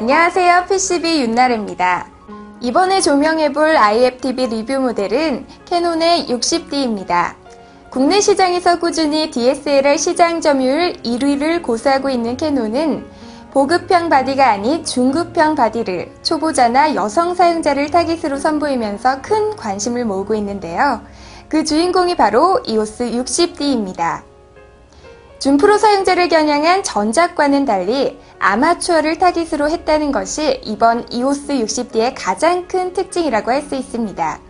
안녕하세요. PCB 윤나래입니다. 이번에 조명해볼 IFTV 리뷰 모델은 캐논의 60D입니다. 국내 시장에서 꾸준히 DSLR 시장 점유율 1위를 고수하고 있는 캐논은 보급형 바디가 아닌 중급형 바디를 초보자나 여성 사용자를 타깃으로 선보이면서 큰 관심을 모으고 있는데요. 그 주인공이 바로 EOS 60D입니다. 준프로 사용자를 겨냥한 전작과는 달리 아마추어를 타깃으로 했다는 것이 이번 EOS 60D의 가장 큰 특징이라고 할 수 있습니다.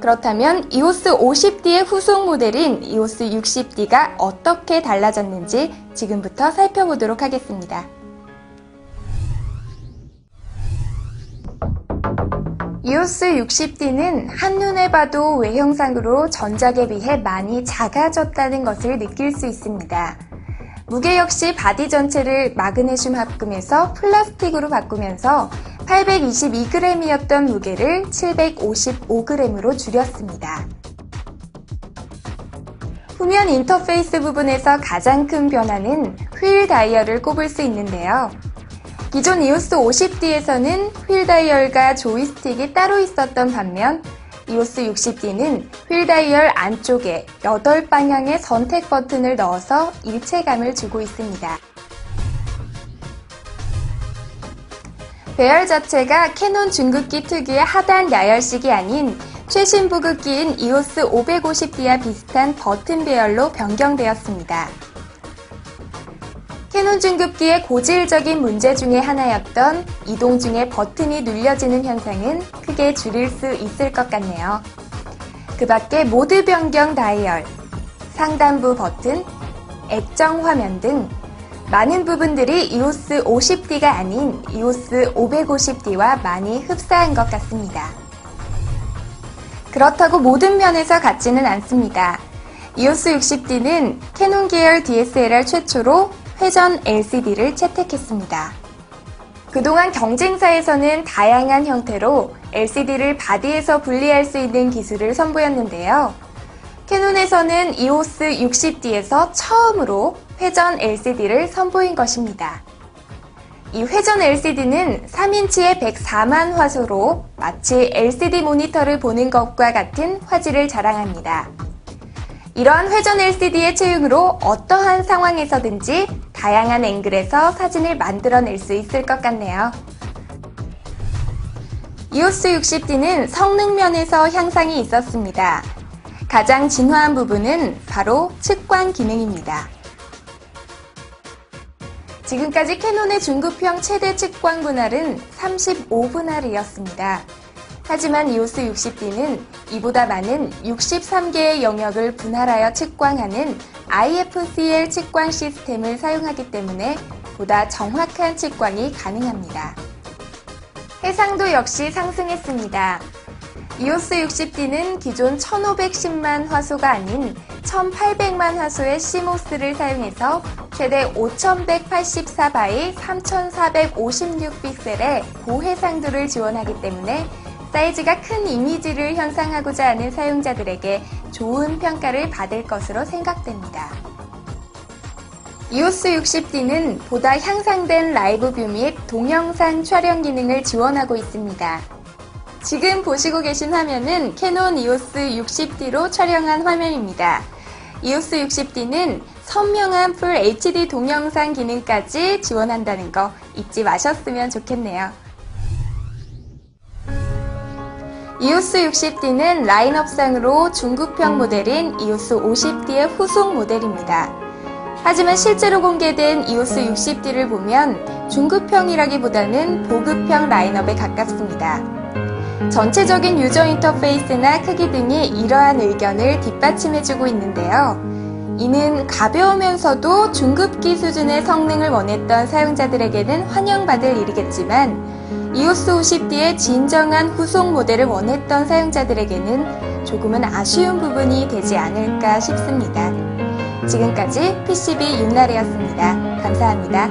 그렇다면 EOS 50D의 후속 모델인 EOS 60D가 어떻게 달라졌는지 지금부터 살펴보도록 하겠습니다. EOS 60D는 한눈에 봐도 외형상으로 전작에 비해 많이 작아졌다는 것을 느낄 수 있습니다. 무게 역시 바디 전체를 마그네슘 합금에서 플라스틱으로 바꾸면서 822g이었던 무게를 755g으로 줄였습니다. 후면 인터페이스 부분에서 가장 큰 변화는 휠 다이얼을 꼽을 수 있는데요. 기존 이오스 50D에서는 휠 다이얼과 조이스틱이 따로 있었던 반면 이오스 60D는 휠 다이얼 안쪽에 8방향의 선택 버튼을 넣어서 일체감을 주고 있습니다. 배열 자체가 캐논 중급기 특유의 하단 야열식이 아닌 최신 부급기인 이오스 550D와 비슷한 버튼 배열로 변경되었습니다. 캐논 중급기의 고질적인 문제 중의 하나였던 이동 중에 버튼이 눌려지는 현상은 크게 줄일 수 있을 것 같네요. 그 밖에 모드 변경 다이얼, 상단부 버튼, 액정 화면 등 많은 부분들이 이오스 50D가 아닌 이오스 550D와 많이 흡사한 것 같습니다. 그렇다고 모든 면에서 같지는 않습니다. 이오스 60D는 캐논 계열 DSLR 최초로 회전 LCD를 채택했습니다. 그동안 경쟁사에서는 다양한 형태로 LCD를 바디에서 분리할 수 있는 기술을 선보였는데요. 캐논에서는 EOS 60D에서 처음으로 회전 LCD를 선보인 것입니다. 이 회전 LCD는 3인치의 104만 화소로 마치 LCD 모니터를 보는 것과 같은 화질을 자랑합니다. 이러한 회전 LCD의 채용으로 어떠한 상황에서든지 다양한 앵글에서 사진을 만들어낼 수 있을 것 같네요. EOS 60D는 성능 면에서 향상이 있었습니다. 가장 진화한 부분은 바로 측광 기능입니다. 지금까지 캐논의 중급형 최대 측광 분할은 35분할이었습니다. 하지만 이오스 60D는 이보다 많은 63개의 영역을 분할하여 측광하는 IFCL 측광 시스템을 사용하기 때문에 보다 정확한 측광이 가능합니다. 해상도 역시 상승했습니다. 이오스 60D는 기존 1510만 화소가 아닌 1800만 화소의 시모스를 사용해서 최대 5184바이 3456픽셀의 고해상도를 지원하기 때문에 사이즈가 큰 이미지를 형상하고자 하는 사용자들에게 좋은 평가를 받을 것으로 생각됩니다. EOS 60D는 보다 향상된 라이브 뷰 및 동영상 촬영 기능을 지원하고 있습니다. 지금 보시고 계신 화면은 캐논 EOS 60D로 촬영한 화면입니다. EOS 60D는 선명한 풀 HD 동영상 기능까지 지원한다는 거 잊지 마셨으면 좋겠네요. 이오스 60D는 라인업상으로 중급형 모델인 이오스 50D의 후속 모델입니다. 하지만 실제로 공개된 이오스 60D를 보면 중급형이라기보다는 보급형 라인업에 가깝습니다. 전체적인 유저 인터페이스나 크기 등이 이러한 의견을 뒷받침해주고 있는데요. 이는 가벼우면서도 중급기 수준의 성능을 원했던 사용자들에게는 환영받을 일이겠지만 이오스 50D의 진정한 후속 모델을 원했던 사용자들에게는 조금은 아쉬운 부분이 되지 않을까 싶습니다. 지금까지 PCB 윤나래였습니다. 감사합니다.